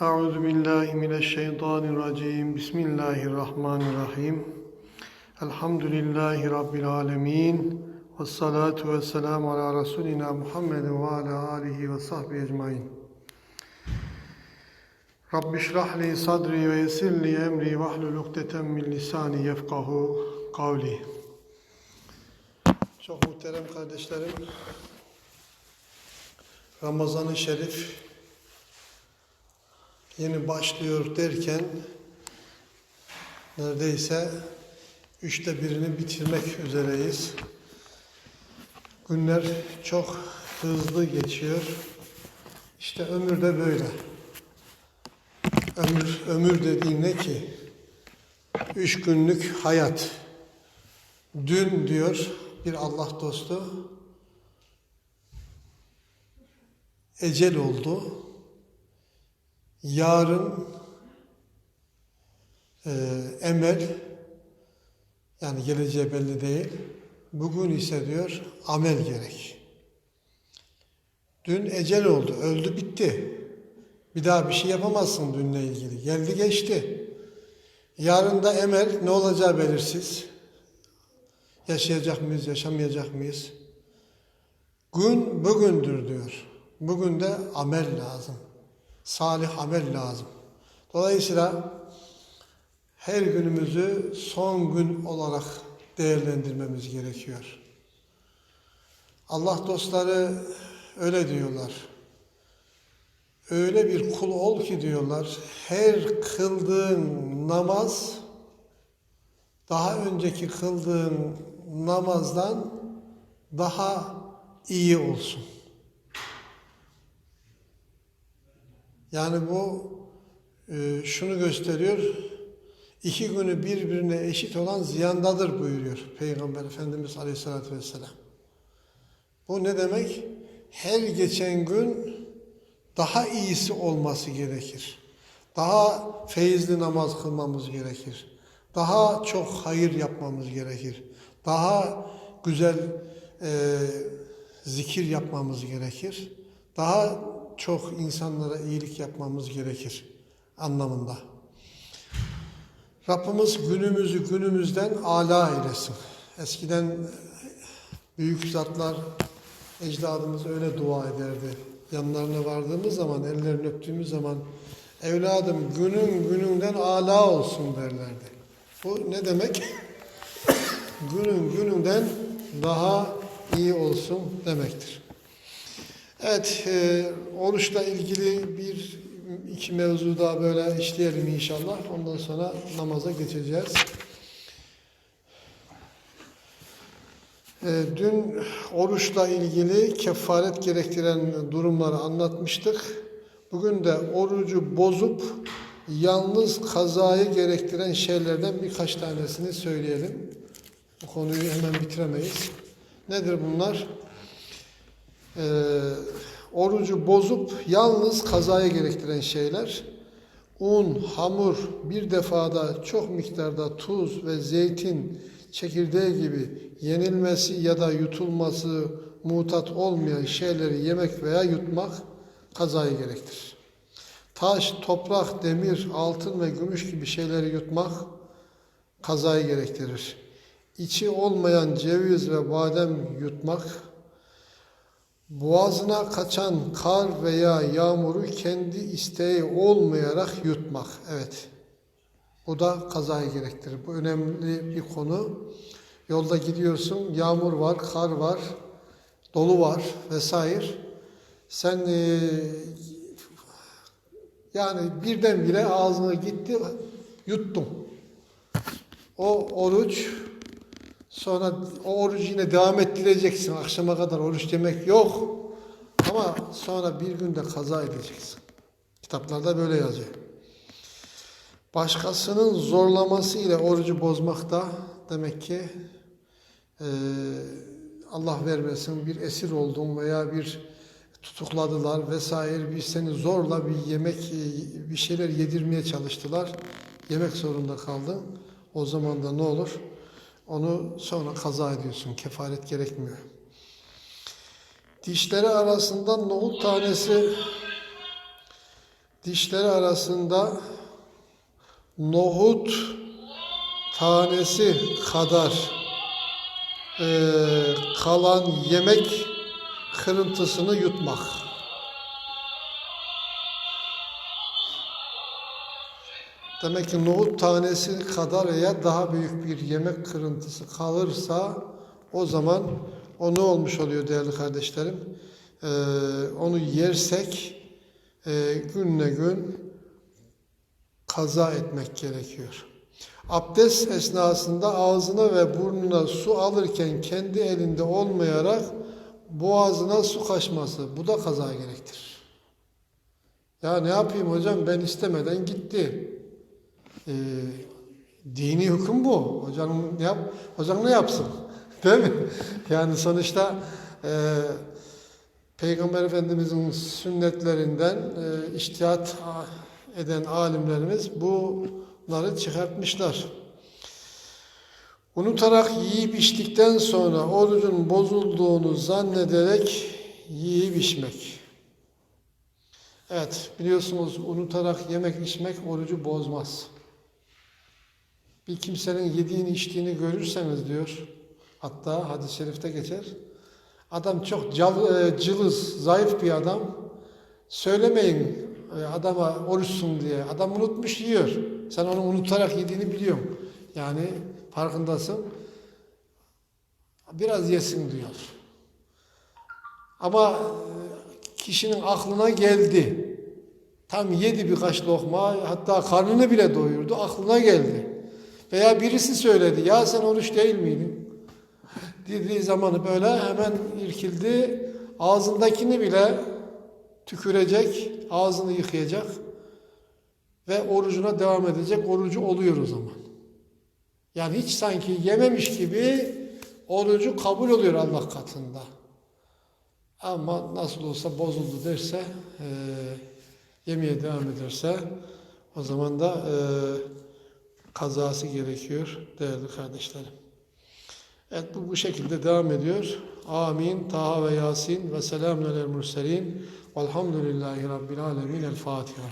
Euzu billahi mineşşeytanirracim. Bismillahirrahmanirrahim. Elhamdülillahi rabbil alamin. Ves salatu vesselam ala Resulina Muhammedin ve ala alihi ve sahbihi ecmaîn. Rabbi şrah li sadri ve yessir li emri ve hlul ukdeten min lisani yefkahu kavli. Çok muhterem kardeşlerim, Ramazan-ı Şerif yeni başlıyor derken neredeyse üçte birini bitirmek üzereyiz. Günler çok hızlı geçiyor. İşte ömür de böyle. Ömür, ömür dediğin ne ki? Üç günlük hayat. Dün diyor bir Allah dostu ecel oldu. Yarın e, emel yani geleceği belli değil. Bugün ise diyor amel gerek. Dün ecel oldu, öldü bitti. Bir daha bir şey yapamazsın dünle ilgili. Geldi geçti. Yarın da emel ne olacağı belirsiz. Yaşayacak mıyız, yaşamayacak mıyız? Gün bugündür diyor. Bugün de amel lazım. Salih amel lazım. Dolayısıyla her günümüzü son gün olarak değerlendirmemiz gerekiyor. Allah dostları öyle diyorlar. Öyle bir kul ol ki diyorlar, her kıldığın namaz daha önceki kıldığın namazdan daha iyi olsun. Yani bu e, şunu gösteriyor. İki günü birbirine eşit olan ziyandadır buyuruyor Peygamber Efendimiz Aleyhisselatü Vesselam. Bu ne demek? Her geçen gün daha iyisi olması gerekir. Daha feyizli namaz kılmamız gerekir. Daha çok hayır yapmamız gerekir. Daha güzel e, zikir yapmamız gerekir. Daha çok insanlara iyilik yapmamız gerekir anlamında. Rabbimiz günümüzü günümüzden ala eylesin. Eskiden büyük zatlar, ecdadımız öyle dua ederdi. Yanlarına vardığımız zaman, ellerini öptüğümüz zaman evladım günün gününden ala olsun derlerdi. Bu ne demek? günün gününden daha iyi olsun demektir. Evet, e, oruçla ilgili bir iki mevzu daha böyle işleyelim inşallah. Ondan sonra namaza geçeceğiz. E, dün oruçla ilgili kefaret gerektiren durumları anlatmıştık. Bugün de orucu bozup yalnız kazayı gerektiren şeylerden birkaç tanesini söyleyelim. Bu konuyu hemen bitiremeyiz. Nedir bunlar? Ee, orucu bozup yalnız kazaya gerektiren şeyler un, hamur, bir defada çok miktarda tuz ve zeytin çekirdeği gibi yenilmesi ya da yutulması mutat olmayan şeyleri yemek veya yutmak kazayı gerektirir. Taş, toprak, demir, altın ve gümüş gibi şeyleri yutmak kazayı gerektirir. İçi olmayan ceviz ve badem yutmak Boğazına kaçan kar veya yağmuru kendi isteği olmayarak yutmak. Evet. Bu da kazayı gerektirir. Bu önemli bir konu. Yolda gidiyorsun, yağmur var, kar var, dolu var vesaire. Sen e, yani birdenbire ağzına gitti, yuttun. O oruç Sonra o orucu yine devam ettireceksin. Akşama kadar oruç demek yok. Ama sonra bir günde kaza edeceksin. Kitaplarda böyle yazıyor. Başkasının zorlaması ile orucu bozmak da demek ki e, Allah vermesin bir esir oldun veya bir tutukladılar vesaire bir seni zorla bir yemek bir şeyler yedirmeye çalıştılar. Yemek zorunda kaldın. O zaman da ne olur? Onu sonra kaza ediyorsun. Kefaret gerekmiyor. Dişleri arasında nohut tanesi dişleri arasında nohut tanesi kadar eee, kalan yemek kırıntısını yutmak. Demek ki nohut tanesi kadar veya daha büyük bir yemek kırıntısı kalırsa o zaman o ne olmuş oluyor değerli kardeşlerim? Ee, onu yersek e, günle gün kaza etmek gerekiyor. Abdest esnasında ağzına ve burnuna su alırken kendi elinde olmayarak boğazına su kaçması bu da kaza gerektirir. Ya ne yapayım hocam ben istemeden gitti. Ee, dini hüküm bu. Hocam ne yap? Hocam ne yapsın? Değil mi? Yani sonuçta e, Peygamber Efendimizin sünnetlerinden e, iştihat eden alimlerimiz bunları çıkartmışlar. Unutarak yiyip içtikten sonra orucun bozulduğunu zannederek yiyip içmek. Evet biliyorsunuz unutarak yemek içmek orucu bozmaz. Bir kimsenin yediğini içtiğini görürseniz diyor. Hatta hadis-i şerifte geçer. Adam çok e, cılız, zayıf bir adam. Söylemeyin e, adama oruçsun diye. Adam unutmuş yiyor. Sen onu unutarak yediğini biliyorsun. Yani farkındasın. Biraz yesin diyor. Ama e, kişinin aklına geldi. Tam yedi birkaç lokma hatta karnını bile doyurdu. Aklına geldi. Veya birisi söyledi. Ya sen oruç değil miydin? Dediği zamanı böyle hemen irkildi. Ağzındakini bile tükürecek. Ağzını yıkayacak. Ve orucuna devam edecek. Orucu oluyor o zaman. Yani hiç sanki yememiş gibi orucu kabul oluyor Allah katında. Ama nasıl olsa bozuldu derse, e, yemeye devam ederse o zaman da e, kazası gerekiyor değerli kardeşlerim. Evet bu, bu şekilde devam ediyor. Amin. Taha ve Yasin ve selamun aleyhi murselin. Velhamdülillahi Rabbil alemin. El Fatiha.